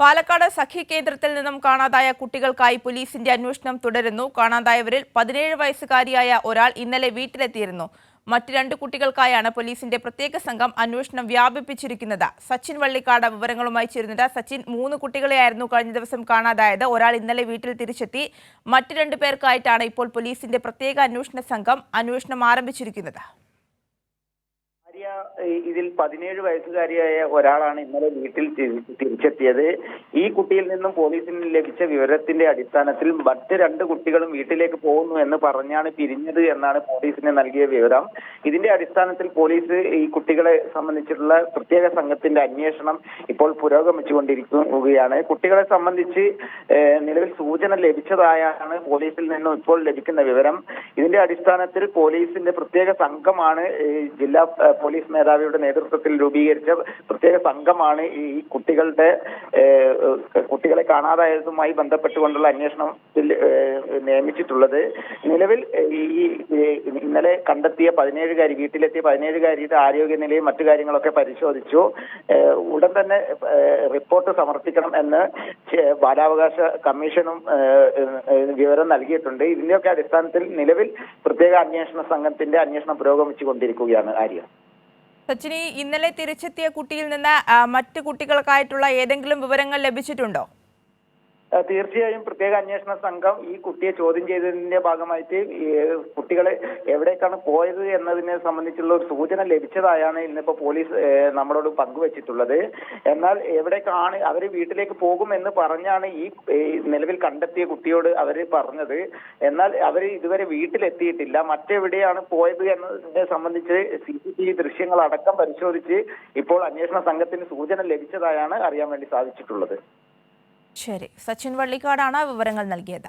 പാലക്കാട് സഖി കേന്ദ്രത്തിൽ നിന്നും കാണാതായ കുട്ടികൾക്കായി പോലീസിന്റെ അന്വേഷണം തുടരുന്നു. കാണാതായവരിൽ പതിനേഴ് വയസ്സുകാരിയായ ഒരാൾ ഇന്നലെ വീട്ടിലെത്തിയിരുന്നു. മറ്റ് രണ്ട് കുട്ടികൾക്കായാണ് പോലീസിന്റെ പ്രത്യേക സംഘം അന്വേഷണം വ്യാപിപ്പിച്ചിരിക്കുന്നത്. സച്ചിൻ വള്ളിക്കാട് വിവരങ്ങളുമായി ചേരുന്നത് സച്ചിൻ മൂന്ന് കുട്ടികളെയായിരുന്നു കഴിഞ്ഞ ദിവസം കാണാതായത്. ഒരാൾ ഇന്നലെ വീട്ടിൽ തിരിച്ചെത്തി. മറ്റ് രണ്ടു പേർക്കായിട്ടാണ് ഇപ്പോൾ പോലീസിന്റെ പ്രത്യേക അന്വേഷണ സംഘം അന്വേഷണം ആരംഭിച്ചിരിക്കുന്നത്. ഇതിൽ പതിനേഴ് വയസ്സുകാരിയായ ഒരാളാണ് ഇന്നലെ വീട്ടിൽ തിരിച്ചെത്തിയത്. ഈ കുട്ടിയിൽ നിന്നും പോലീസിന് ലഭിച്ച വിവരത്തിന്റെ അടിസ്ഥാനത്തിൽ മറ്റ് രണ്ട് കുട്ടികളും വീട്ടിലേക്ക് പോകുന്നു എന്ന് പറഞ്ഞാണ് പിരിഞ്ഞത് എന്നാണ് പോലീസിന് നൽകിയ വിവരം. ഇതിന്റെ അടിസ്ഥാനത്തിൽ പോലീസ് ഈ കുട്ടികളെ സംബന്ധിച്ചിട്ടുള്ള പ്രത്യേക സംഘത്തിന്റെ അന്വേഷണം ഇപ്പോൾ പുരോഗമിച്ചുകൊണ്ടിരിക്കുകയാണ്. കുട്ടികളെ സംബന്ധിച്ച് നിലവിൽ സൂചന ലഭിച്ചതായാണ് പോലീസിൽ നിന്നും ഇപ്പോൾ ലഭിക്കുന്ന വിവരം. ഇതിന്റെ അടിസ്ഥാനത്തിൽ പോലീസിന്റെ പ്രത്യേക സംഘമാണ് ജില്ലാ പോലീസ് മേധാവിയുടെ നേതൃത്വത്തിൽ രൂപീകരിച്ച പ്രത്യേക സംഘമാണ് ഈ കുട്ടികളുടെ കുട്ടികളെ കാണാതായതുമായി ബന്ധപ്പെട്ടുകൊണ്ടുള്ള അന്വേഷണത്തിൽ നിയമിച്ചിട്ടുള്ളത്. നിലവിൽ ഈ ഇന്നലെ കണ്ടെത്തിയ പതിനേഴുകാരി വീട്ടിലെത്തിയ പതിനേഴുകാരിയുടെ ആരോഗ്യനിലയും മറ്റു കാര്യങ്ങളൊക്കെ പരിശോധിച്ചു. ഉടൻ തന്നെ റിപ്പോർട്ട് സമർപ്പിക്കണം എന്ന് ബാലാവകാശ കമ്മീഷനും വിവരം നൽകിയിട്ടുണ്ട്. ഇതിന്റെയൊക്കെ അടിസ്ഥാനത്തിൽ നിലവിൽ പ്രത്യേക അന്വേഷണ സംഘത്തിന്റെ അന്വേഷണം പുരോഗമിച്ചുകൊണ്ടിരിക്കുകയാണ് ആര്യ. സച്ചിനി ഇന്നലെ തിരിച്ചെത്തിയ കുട്ടിയിൽ നിന്ന് മറ്റു കുട്ടികൾക്കായിട്ടുള്ള ഏതെങ്കിലും വിവരങ്ങൾ ലഭിച്ചിട്ടുണ്ടോ? തീർച്ചയായും പ്രത്യേക അന്വേഷണ സംഘം ഈ കുട്ടിയെ ചോദ്യം ചെയ്തതിന്റെ ഭാഗമായിട്ട് കുട്ടികളെ എവിടേക്കാണ് പോയത് എന്നതിനെ സംബന്ധിച്ചുള്ള ഒരു സൂചന ലഭിച്ചതായാണ് ഇന്നിപ്പോ പോലീസ് നമ്മളോട് പങ്കുവച്ചിട്ടുള്ളത്. എന്നാൽ എവിടേക്കാണ് അവർ വീട്ടിലേക്ക് പോകും എന്ന് പറഞ്ഞാണ് ഈ ഈ നിലവിൽ കണ്ടെത്തിയ കുട്ടിയോട് അവർ പറഞ്ഞത്. എന്നാൽ അവർ ഇതുവരെ വീട്ടിലെത്തിയിട്ടില്ല. മറ്റെവിടെയാണ് പോയത് എന്നതിനെ സംബന്ധിച്ച് സി സി ടി വി ദൃശ്യങ്ങൾ അടക്കം പരിശോധിച്ച് ഇപ്പോൾ അന്വേഷണ സംഘത്തിന് സൂചന ലഭിച്ചതായാണ് അറിയാൻ വേണ്ടി സാധിച്ചിട്ടുള്ളത്. ശരി. സച്ചിൻ വള്ളിക്കാടാണ് വിവരങ്ങൾ നൽകിയത്.